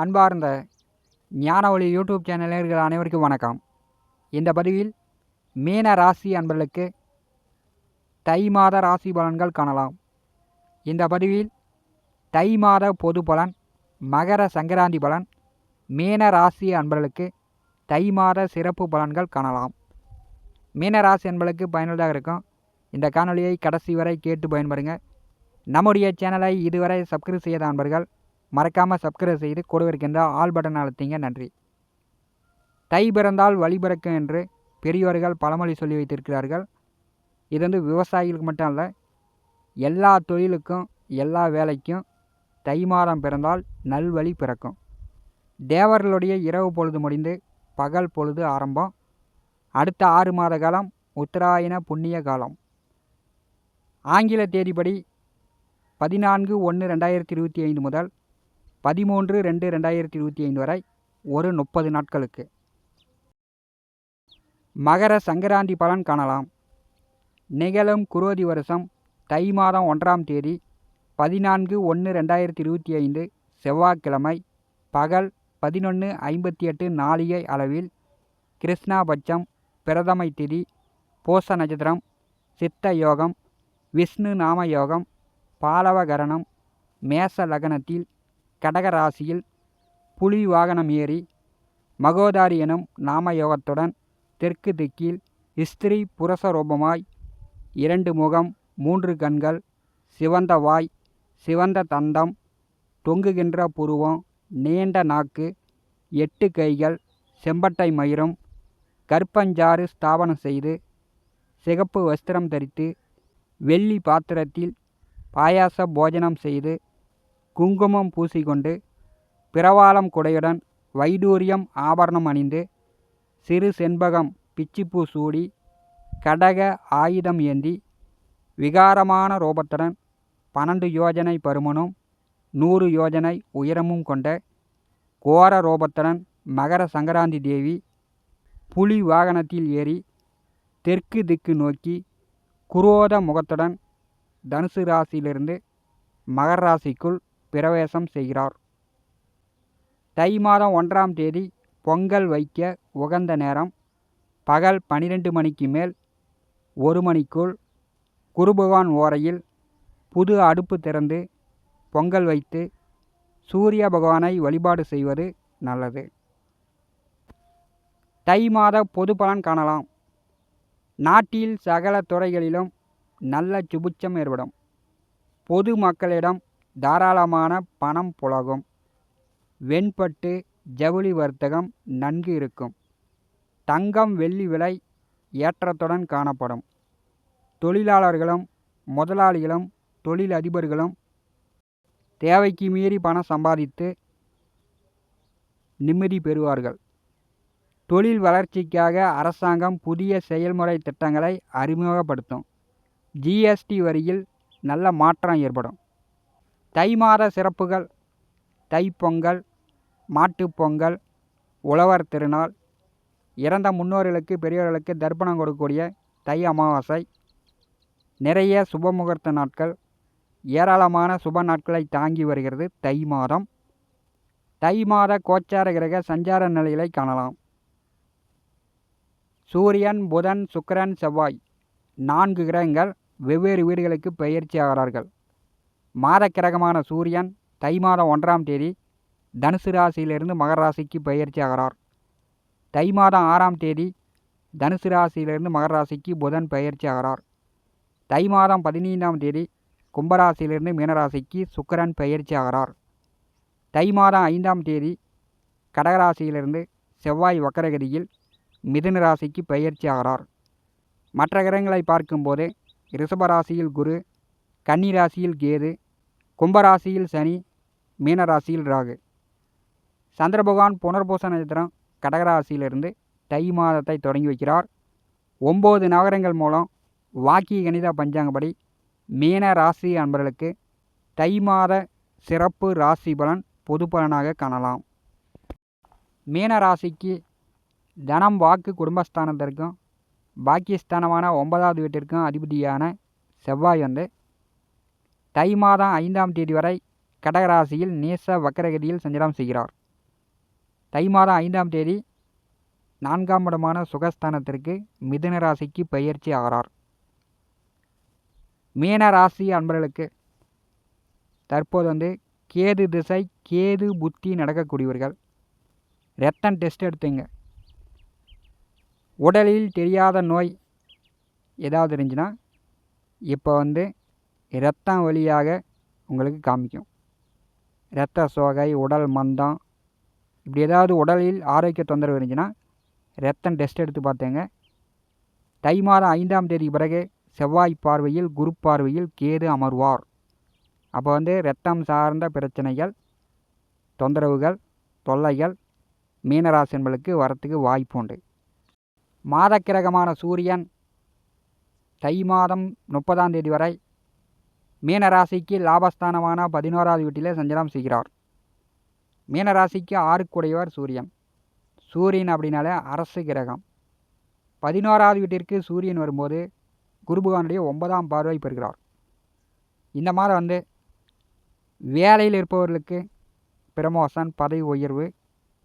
அன்பார்ந்த ஞான ஒளி யூடியூப் சேனலர்கள் அனைவருக்கும் வணக்கம். இந்த பதிவில் மீன ராசி அன்பர்களுக்கு தை மாத ராசி பலன்கள் காணலாம். இந்த பதிவில் தை மாத பொது பலன் மகர சங்கராந்தி பலன் மீன ராசி அன்பர்களுக்கு தை மாத சிறப்பு பலன்கள் காணலாம். மீன ராசி அன்பர்களுக்கு பயனுள்ளதாக இருக்கும். இந்த காணொளியை கடைசி வரை கேட்டு பயன்படுங்க. நம்முடைய சேனலை இதுவரை சப்ஸ்கிரைப் செய்யாத அன்பர்கள் மறக்காமல் சப்ஸ்கிரைப் செய்து கொடுவிருக்கின்ற ஆல் பட்டன் அழுத்திங்க. நன்றி. தை பிறந்தால் வழி பிறக்கும் என்று பெரியோர்கள் பழமொழி சொல்லி வைத்திருக்கிறார்கள். இது வந்து விவசாயிகளுக்கு மட்டும் அல்ல எல்லா தொழிலுக்கும் எல்லா வேலைக்கும் தை மாதம் பிறந்தால் நல்வழி பிறக்கும். தேவர்களுடைய இரவு பொழுது முடிந்து பகல் பொழுது ஆரம்பம். அடுத்த ஆறு மாத காலம் உத்தராயண புண்ணிய காலம். ஆங்கில தேதிப்படி பதினான்கு ஒன்று ரெண்டாயிரத்தி இருபத்தி ஐந்து முதல் பதிமூன்று ரெண்டு ரெண்டாயிரத்தி இருபத்தி ஐந்து வரை ஒரு முப்பது நாட்களுக்கு. மகர சங்கராந்தி பலன் காணலாம். நிகழும் குரோதி வருஷம் தை மாதம் ஒன்றாம் தேதி பதினான்கு ஒன்று ரெண்டாயிரத்தி இருபத்தி ஐந்து செவ்வாய்க்கிழமை பகல் பதினொன்று ஐம்பத்தி எட்டு நாளிகை அளவில் கிருஷ்ணாபட்சம் பிரதமை திதி போச நட்சத்திரம் சித்த யோகம் விஷ்ணு நாம யோகம் பாலவகரணம் மேச லக்னத்தில் கடகராசியில் புலி வாகனம் ஏறி மகோதாரி எனும் நாமயோகத்துடன் தெற்கு திக்கில் ஸ்திரீ புரச ரூபமாய் இரண்டு முகம் மூன்று கண்கள் சிவந்த வாய் சிவந்த தந்தம் தொங்குகின்ற புருவம் நீண்ட நாக்கு எட்டு கைகள் செம்பட்டை மயிரும் கற்பஞ்சாறு ஸ்தாபனம் செய்து சிகப்பு வஸ்திரம் தரித்து வெள்ளி பாத்திரத்தில் பாயாச போஜனம் செய்து குங்குமம் பூசிக்கொண்டு பிரவாளம் குடையுடன் வைடூரியம் ஆபரணம் அணிந்து சிறு செண்பகம் பிச்சிப்பூ சூடி கடக ஆயுதம் ஏந்தி விகாரமான ரோபத்துடன் பன்னெண்டு யோஜனை பருமனும் நூறு யோஜனை உயரமும் கொண்ட கோர ரோபத்துடன் மகர சங்கராந்தி தேவி புலி வாகனத்தில் ஏறி தெற்கு திக்கு நோக்கி குரோத முகத்துடன் தனுசு ராசியிலிருந்து மகர ராசிக்குள் பிரவேசம் செய்கிறார். தை மாதம் ஒன்றாம் தேதி பொங்கல் வைக்க உகந்த நேரம் பகல் பனிரெண்டு மணிக்கு மேல் ஒரு மணிக்குள் குருபகவான் ஓரையில் புது அடுப்பு திறந்து பொங்கல் வைத்து சூரிய பகவானை வழிபாடு செய்வது நல்லது. தை மாத பொது பலன் காணலாம். நாட்டில் சகல துறைகளிலும் நல்ல சுபிட்சம் ஏற்படும். பொது மக்களிடம் தாராளமான பணம் புலகும். வெண்பட்டு ஜவுளி வர்த்தகம் நன்கு இருக்கும். தங்கம் வெள்ளி விலை ஏற்றத்துடன் காணப்படும். தொழிலாளர்களும் முதலாளிகளும் தொழில் அதிபர்களும் தேவைக்கு மீறி பணம் சம்பாதித்து நிம்மதி பெறுவார்கள். தொழில் வளர்ச்சிக்காக அரசாங்கம் புதிய செயல்முறை திட்டங்களை அறிமுகப்படுத்தும். ஜிஎஸ்டி வரியில் நல்ல மாற்றம் ஏற்படும். தை மாத சிறப்புகள் தைப்பொங்கல் மாட்டுப்பொங்கல் உழவர் திருநாள் இறந்த முன்னோர்களுக்கு பெரியவர்களுக்கு தர்ப்பணம் கொடுக்கக்கூடிய தை அமாவாசை நிறைய சுபமுகூர்த்த நாட்கள் ஏராளமான சுப நாட்களை தாங்கி வருகிறது தை மாதம். தை மாத கோச்சார கிரக சஞ்சார நிலைகளை காணலாம். சூரியன் புதன் சுக்கிரன் செவ்வாய் நான்கு கிரகங்கள் வெவ்வேறு வீடுகளுக்கு பயிற்சி ஆகிறார்கள். மாதக்கிரகமான சூரியன் தை மாதம் ஒன்றாம் தேதி தனுசு ராசியிலிருந்து மகர ராசிக்கு பயிற்சி ஆகிறார் தை மாதம் ஆறாம் தேதி தனுசு ராசியிலிருந்து மகர ராசிக்கு புதன் பயிற்சி ஆகிறார் தை மாதம் பதினைந்தாம் தேதி கும்பராசியிலிருந்து மீனராசிக்கு சுக்கரன் பயிற்சி ஆகிறார் தை மாதம் ஐந்தாம் தேதி கடகராசியிலிருந்து செவ்வாய் வக்கரகதியில் மிதுன ராசிக்கு பயிற்சி ஆகிறார் மற்ற கிரகங்களை பார்க்கும்போது ரிஷபராசியில் குரு கன்னி ராசியில் கேது கும்பராசியில் சனி மீனராசியில் ராகு. சந்திர பகவான் புனர்பூச நட்சத்திரம் கடகராசியிலிருந்து தை மாதத்தை தொடங்கி வைக்கிறார். ஒம்பது நகரங்கள் மூலம் வாக்கிய கணித பஞ்சாங்கப்படி மீன ராசி அன்பர்களுக்கு தை மாத சிறப்பு ராசி பலன் பொது பலனாக காணலாம். மீன ராசிக்கு தனம் வாக்கு குடும்பஸ்தானத்திற்கும் பாக்கியஸ்தானமான ஒன்பதாவது வீட்டிற்கும் அதிபதியான செவ்வாய் வந்து தை மாதம் ஐந்தாம் தேதி வரை கடகராசியில் நேச வக்கரகதியில் சஞ்சாரம் செய்கிறார். தை மாதம் ஐந்தாம் தேதி நான்காம் இடமான சுகஸ்தானத்திற்கு மிதுன ராசிக்கு பயிற்சி ஆகிறார். மீன ராசி அன்பர்களுக்கு தற்போது வந்து கேது திசை கேது புத்தி நடக்கக்கூடியவர்கள். ரத்தம் டெஸ்ட் எடுத்துங்க. உடலில் தெரியாத நோய் ஏதாவது இருந்துச்சுன்னா இப்போ வந்து இரத்தம் வழியாக உங்களுக்கு காமிக்கும். இரத்த சோகை உடல் மந்தம் இப்படி ஏதாவது உடலில் ஆரோக்கிய தொந்தரவு இருந்துச்சுன்னா ரத்தம் டெஸ்ட் எடுத்து பார்த்தேங்க தை மாதம் ஐந்தாம் தேதி பிறகு செவ்வாய் பார்வையில் குரு பார்வையில் கேது அமர்வார். அப்போ வந்து இரத்தம் சார்ந்த பிரச்சனைகள் தொந்தரவுகள் தொல்லைகள் மீனராசி என்பளுக்கு வரத்துக்கு வாய்ப்பு உண்டு. மாதக்கிரகமான சூரியன் தை மாதம் முப்பதாம் தேதி வரை மீனராசிக்கு லாபஸ்தானமான பதினோராவது வீட்டிலே சஞ்சலம் செய்கிறார். மீனராசிக்கு ஆறுக்குடையவர் சூரியன். சூரியன் அப்படின்னாலே அரசு கிரகம். பதினோராவது வீட்டிற்கு சூரியன் வரும்போது குருபகவானுடைய ஒன்பதாம் பார்வை பெறுகிறார். இந்த மாதம் வந்து வேலையில் இருப்பவர்களுக்கு பிரமோஷன் பதவி உயர்வு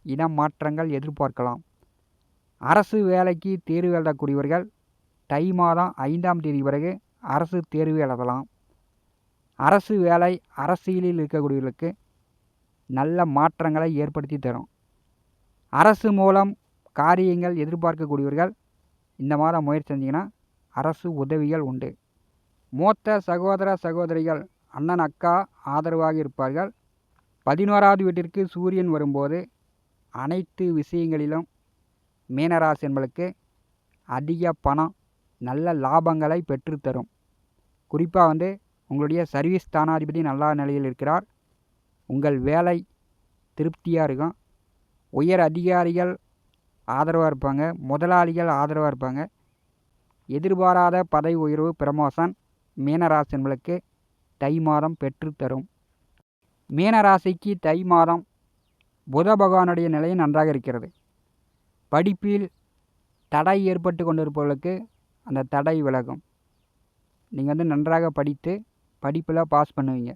இனம் மாற்றங்கள் எதிர்பார்க்கலாம். அரசு வேலைக்கு தேர்வு எழுதக்கூடியவர்கள் தை மாதம் ஐந்தாம் தேதி பிறகு அரசு தேர்வு எழுதலாம். அரசு வேலை அரசியலில் இருக்கக்கூடியவர்களுக்கு நல்ல மாற்றங்களை ஏற்படுத்தி தரும். அரசு மூலம் காரியங்கள் எதிர்பார்க்கக்கூடியவர்கள் இந்த மாதம் முயற்சி செஞ்சிங்கன்னா அரசு உதவிகள் உண்டு. மூத்த சகோதர சகோதரிகள் அண்ணன் அக்கா ஆதரவாக இருப்பார்கள். பதினோராவது வீட்டிற்கு சூரியன் வரும்போது அனைத்து விஷயங்களிலும் மீனராசி என்பளுக்கு அதிக பணம் நல்ல லாபங்களை பெற்றுத்தரும். குறிப்பாக வந்து உங்களுடைய சர்வீஸ் ஸ்தானாதிபதி நல்ல நிலையில் இருக்கிறார். உங்கள் வேலை திருப்தியாக இருக்கும். உயர் அதிகாரிகள் ஆதரவாக இருப்பாங்க. முதலாளிகள் ஆதரவாக இருப்பாங்க. எதிர்பாராத பதவி உயர்வு பிரமோஷன் மீனராசி என்பளுக்கு தை மாதம் பெற்றுத்தரும் மீனராசிக்கு தை மாதம் புத பகவானுடைய நிலையும் நன்றாக இருக்கிறது. படிப்பில் தடை ஏற்பட்டு கொண்டிருப்பவர்களுக்கு அந்த தடை விலகும். நீங்கள் வந்து நன்றாக படித்து படிப்பில் பாஸ் பண்ணுவீங்க.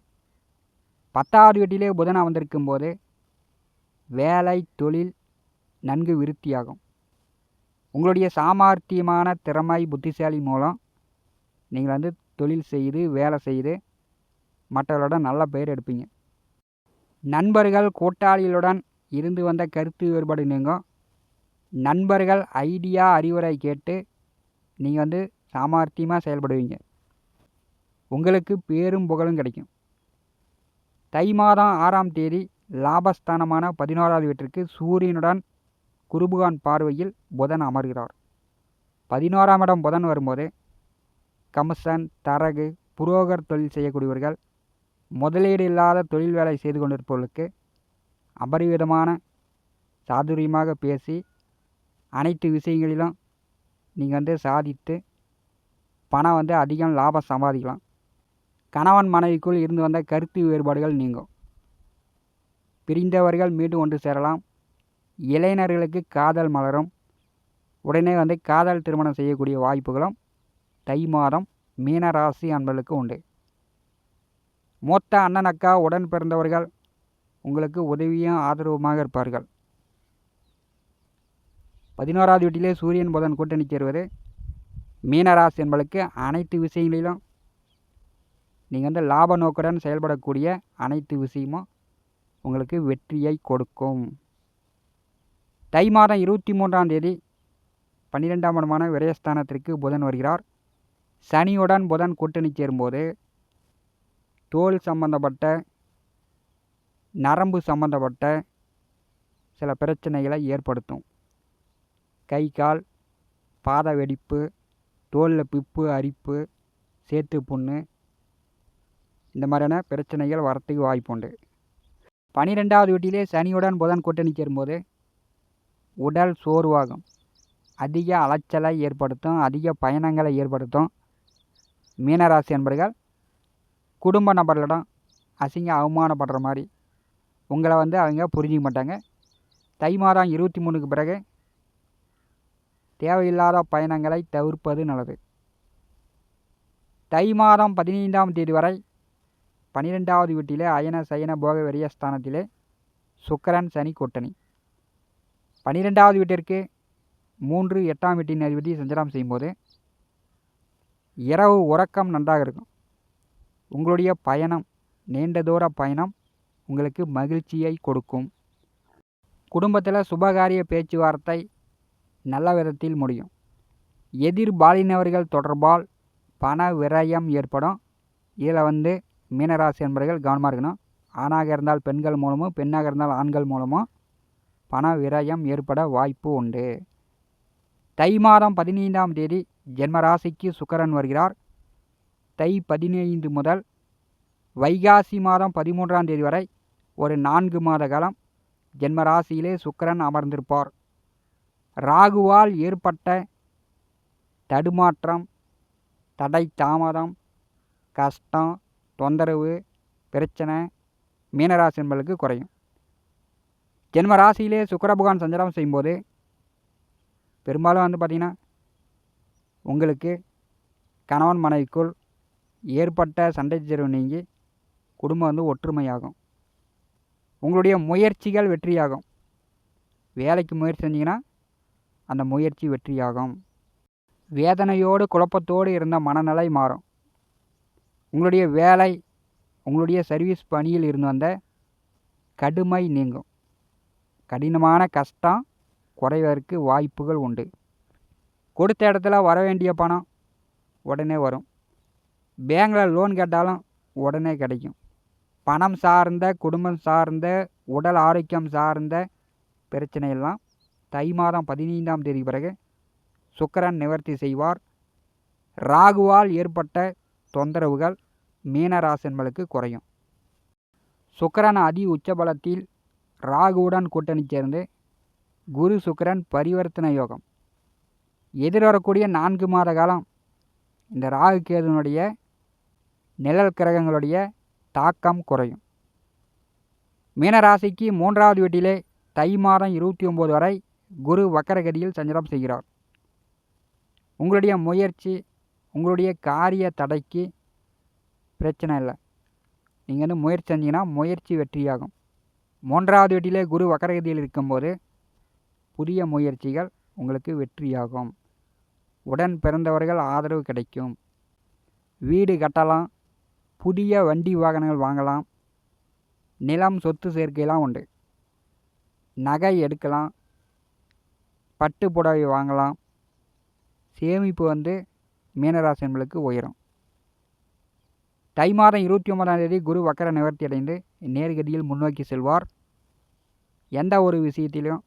பத்தாவது வீட்டிலே புதனாக வந்திருக்கும் போது வேலை தொழில் நன்கு விருத்தியாகும். உங்களுடைய சாமர்த்தியமான திறமை புத்திசாலி மூலம் நீங்கள் வந்து தொழில் செய்து வேலை செய்து மற்றவர்களோட நல்ல பெயர் எடுப்பீங்க. நண்பர்கள் கூட்டாளிகளுடன் இருந்து வந்த கருத்து வேறுபாடு நீங்கும் நண்பர்கள் ஐடியா அறிவுரை கேட்டு நீங்கள் வந்து சாமர்த்தியமாக செயல்படுவீங்க. உங்களுக்கு பேரும் புகழும் கிடைக்கும். தை மாதம் ஆறாம் தேதி லாபஸ்தானமான பதினோராவது வீட்டிற்கு சூரியனுடன் குருபுகான் பார்வையில் புதன் அமர்கிறார். பதினோராம் இடம் புதன் வரும்போது கமிஷன் தரகு புரோகர் தொழில் செய்யக்கூடியவர்கள் முதலீடு இல்லாத தொழில் வேலை செய்து கொண்டிருப்பவர்களுக்கு அபரிவிதமான சாதுரியமாக பேசி அனைத்து விஷயங்களிலும் நீங்கள் வந்து சாதித்து பணம் வந்து அதிகம் லாபம் சம்பாதிக்கலாம். கணவன் மனைவிக்குள் இருந்து வந்த கருத்து வேறுபாடுகள் நீங்கும். பிரிந்தவர்கள் மீண்டும் ஒன்று சேரலாம். இளைஞர்களுக்கு காதல் மலரும். உடனே வந்து காதல் திருமணம் செய்யக்கூடிய வாய்ப்புகளும் தை மாதம் மீனராசி அன்பர்களுக்கு உண்டு. மூத்த அண்ணன் அக்கா உடன் பிறந்தவர்கள் உங்களுக்கு உதவியும் ஆதரவுமாக இருப்பார்கள். பதினோராவது வீட்டிலே சூரியன் புதன் கூட்டணி சேருவது. மீனராசி என்பளுக்கு அனைத்து விஷயங்களிலும் நீங்கள் வந்து லாப நோக்குடன் செயல்படக்கூடிய அனைத்து விஷயமும் உங்களுக்கு வெற்றியை கொடுக்கும். தை மாதம் இருபத்தி மூன்றாம் தேதி பன்னிரெண்டாம் இடமான விரயஸ்தானத்திற்கு புதன் வருகிறார். சனியுடன் புதன் கூட்டணி சேரும்போது தோல் சம்பந்தப்பட்ட நரம்பு சம்பந்தப்பட்ட சில பிரச்சனைகளை ஏற்படுத்தும். கை கால் பாத வெடிப்பு தோலில் பிப்பு அரிப்பு சேத்து புண்ணு இந்த மாதிரியான பிரச்சனைகள் வரத்துக்கு வாய்ப்புண்டு பனிரெண்டாவது வீட்டிலே சனியுடன் புதன் கூட்டணி சேரும்போது உடல் சோர்வாகும். அதிக அலைச்சலை ஏற்படுத்தும் அதிக பயணங்களை ஏற்படுத்தும். மீனராசி என்பர்கள் குடும்ப நபர்களிடம் அசிங்க அவமானப்படுற மாதிரி உங்களை வந்து அவங்க புரிஞ்சிக்க மாட்டாங்க. தை மாதம் இருபத்தி மூணுக்கு பிறகு தேவையில்லாத பயணங்களை தவிர்ப்பது நல்லது. தை மாதம் பதினைந்தாம் தேதி வரை பனிரெண்டாவது வீட்டிலே அயன சயன போக விரயஸ்தானத்திலே சுக்கரன் சனி கூட்டணி. பன்னிரெண்டாவது வீட்டிற்கு மூன்று எட்டாம் வீட்டின் அதிபதி சஞ்சலம் செய்யும்போது இரவு உறக்கம் நன்றாக இருக்கும். உங்களுடைய பயணம் நீண்ட தூர பயணம் உங்களுக்கு மகிழ்ச்சியை கொடுக்கும். குடும்பத்தில் சுபகாரிய பேச்சுவார்த்தை நல்ல விதத்தில் முடியும். எதிர்பாலினவர்கள் தொடர்பால் பண விரயம் ஏற்படும். இதில் வந்து மீனராசி என்பவர்கள் கவனமாக இருக்கணும். ஆணாக இருந்தால் பெண்கள் மூலமும் பெண்ணாக இருந்தால் ஆண்கள் மூலமும் பண விரயம் ஏற்பட வாய்ப்பு உண்டு. தை மாதம் பதினைந்தாம் தேதி ஜென்மராசிக்கு சுக்கரன் வருகிறார். தை பதினைந்து முதல் வைகாசி மாதம் பதிமூன்றாம் தேதி வரை ஒரு நான்கு மாத காலம் ஜென்மராசியிலே சுக்கரன் அமர்ந்திருப்பார். ராகுவால் ஏற்பட்ட தடுமாற்றம் தடை தாமதம் கஷ்டம் தொந்தரவு பிரச்சனை மீனராசி என்பதற்கு குறையும். ஜென்ம ராசியிலே சுக்கர பகவான் சஞ்சாரம் செய்யும்போது பெரும்பாலும் வந்து பார்த்திங்கன்னா உங்களுக்கு கணவன் மனைவிக்குள் ஏற்பட்ட சண்டை சச்சரவு நீங்கி குடும்பம் வந்து ஒற்றுமையாகும். உங்களுடைய முயற்சிகள் வெற்றியாகும். வேலைக்கு முயற்சி செஞ்சிங்கன்னா அந்த முயற்சி வெற்றியாகும். வேதனையோடு குழப்பத்தோடு இருந்த மனநிலை மாறும். உங்களுடைய வேலை உங்களுடைய சர்வீஸ் பணியில் இருந்து வந்த கடுமை நீங்கும். கடினமான கஷ்டம் குறைவதற்கு வாய்ப்புகள் உண்டு. கொடுத்த இடத்துல வர வேண்டிய பணம் உடனே வரும். பேங்கில் லோன் கேட்டாலும் உடனே கிடைக்கும். பணம் சார்ந்த குடும்பம் சார்ந்த உடல் ஆரோக்கியம் சார்ந்த பிரச்சனையெல்லாம் தை மாதம் பதினைந்தாம் தேதி பிறகு சுக்கரன் நிவர்த்தி செய்வார். ராகுவால் ஏற்பட்ட தொந்தரவுகள் மீனராசன்களுக்கு குறையும். சுக்கரன் அதி உச்சபலத்தில் ராகுவுடன் கூட்டணி சேர்ந்து குரு சுக்கரன் பரிவர்த்தனை யோகம். எதிர்வரக்கூடிய நான்கு மாத காலம் இந்த ராகு கேதுனுடைய நிழல் கிரகங்களுடைய தாக்கம் குறையும். மீனராசிக்கு மூன்றாவது வீட்டிலே தை மாதம் இருபத்தி ஒம்பது வரை குரு வக்கரகதியில் சஞ்சரம் செய்கிறார். உங்களுடைய முயற்சி உங்களுடைய காரிய தடைக்கு பிரச்சனை இல்லை. நீங்கள் வந்து முயற்சி செஞ்சீங்கன்னா முயற்சி வெற்றியாகும். மூன்றாவது வீட்டிலே குரு வக்கரகதியில் இருக்கும்போது புதிய முயற்சிகள் உங்களுக்கு வெற்றியாகும். உடன் பிறந்தவர்கள் ஆதரவு கிடைக்கும். வீடு கட்டலாம் புதிய வண்டி வாகனங்கள் வாங்கலாம் நிலம் சொத்து சேர்க்கையெல்லாம் உண்டு. நகை எடுக்கலாம் பட்டு புடவை வாங்கலாம் சேமிப்பு வந்து மீனராசி என்பளுக்கு உயரும். தை மாதம் இருபத்தி ஒன்பதாம் தேதி குரு வக்கர நிவர்த்தி அடைந்து நேர்கதியில் முன்னோக்கி செல்வார். எந்த ஒரு விஷயத்திலும்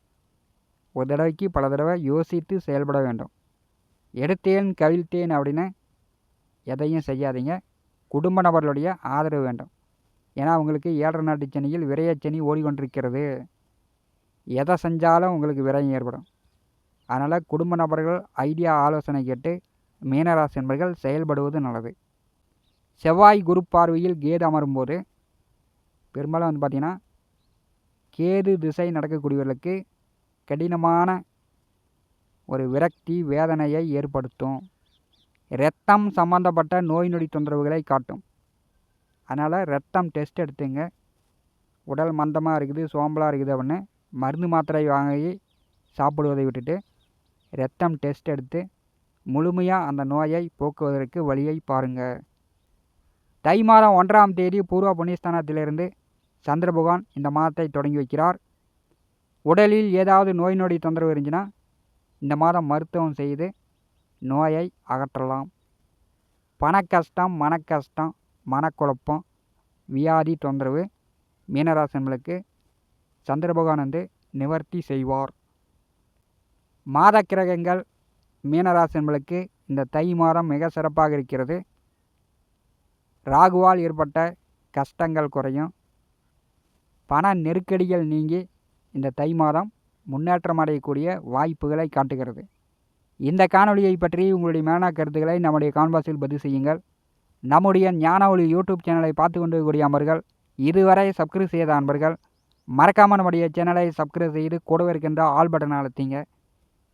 ஒரு தடவைக்கு பல தடவை யோசித்து செயல்பட வேண்டும். எடுத்தேன் கவிழ்த்தேன் அப்படின்னு எதையும் செய்யாதீங்க. குடும்ப நபர்களுடைய ஆதரவு வேண்டும். ஏன்னா அவங்களுக்கு ஏழரை நாட்டு சனியில் விரையச்சனி ஓடிக்கொண்டிருக்கிறது. எதை செஞ்சாலும் உங்களுக்கு விரயம் ஏற்படும். அதனால் குடும்ப நபர்கள் ஐடியா ஆலோசனை கேட்டு மீனராசி என்பர்கள் செயல்படுவது நல்லது. செவ்வாய் குரு பார்வையில் கேது அமரும்போது பெரும்பாலும் வந்து பார்த்திங்கன்னா கேது திசை நடக்கக்கூடியவர்களுக்கு கடினமான ஒரு விரக்தி வேதனையை ஏற்படுத்தும். இரத்தம் சம்மந்தப்பட்ட நோய் நொடி தொந்தரவுகளை காட்டும். அதனால் ரத்தம் டெஸ்ட் எடுத்துங்க. உடல் மந்தமாக இருக்குது சோம்பலாக இருக்குது அப்படின்னு மருந்து மாத்திரை வாங்கி சாப்பிடுவதை விட்டுட்டு ரத்தம் டெஸ்ட் எடுத்து முழுமையாக அந்த நோயை போக்குவதற்கு வழியை பாருங்கள் தை மாதம் ஒன்றாம் தேதி பூர்வ புண்ணியஸ்தானத்திலிருந்து சந்திரபகவான் இந்த மாதத்தை தொடங்கி வைக்கிறார். உடலில் ஏதாவது நோய் நொடி தொந்தரவு இருந்துச்சுன்னா இந்த மாதம் மருத்துவம் செய்து நோயை அகற்றலாம். பணக்கஷ்டம் கஷ்டம் மனக்குழப்பம் வியாதி தொந்தரவு மீனராசன்களுக்கு சந்திரபகவான் வந்து நிவர்த்தி செய்வார். மாத கிரகங்கள் மீனராசன்களுக்கு இந்த தை மாதம் மிக சிறப்பாக இருக்கிறது. ராகுவால் ஏற்பட்ட கஷ்டங்கள் குறையும். பண நெருக்கடிகள் நீங்கி இந்த தை மாதம் முன்னேற்றம் அடையக்கூடிய வாய்ப்புகளை காட்டுகிறது. இந்த காணொலியை பற்றி உங்களுடைய மேனா கருத்துக்களை நம்முடைய கான்வாஸில் பதிவு செய்யுங்கள். நம்முடைய ஞான ஒளி யூடியூப் சேனலை பார்த்து கொண்டிருக்கக்கூடிய அன்பர்கள் இதுவரை சப்ஸ்கிரைப் செய்த அன்பர்கள் மறக்காமல் நம்முடைய சேனலை சப்ஸ்கிரைப் செய்து கூடவே இருக்கின்ற ஆல் பட்டன் அழுத்திங்க.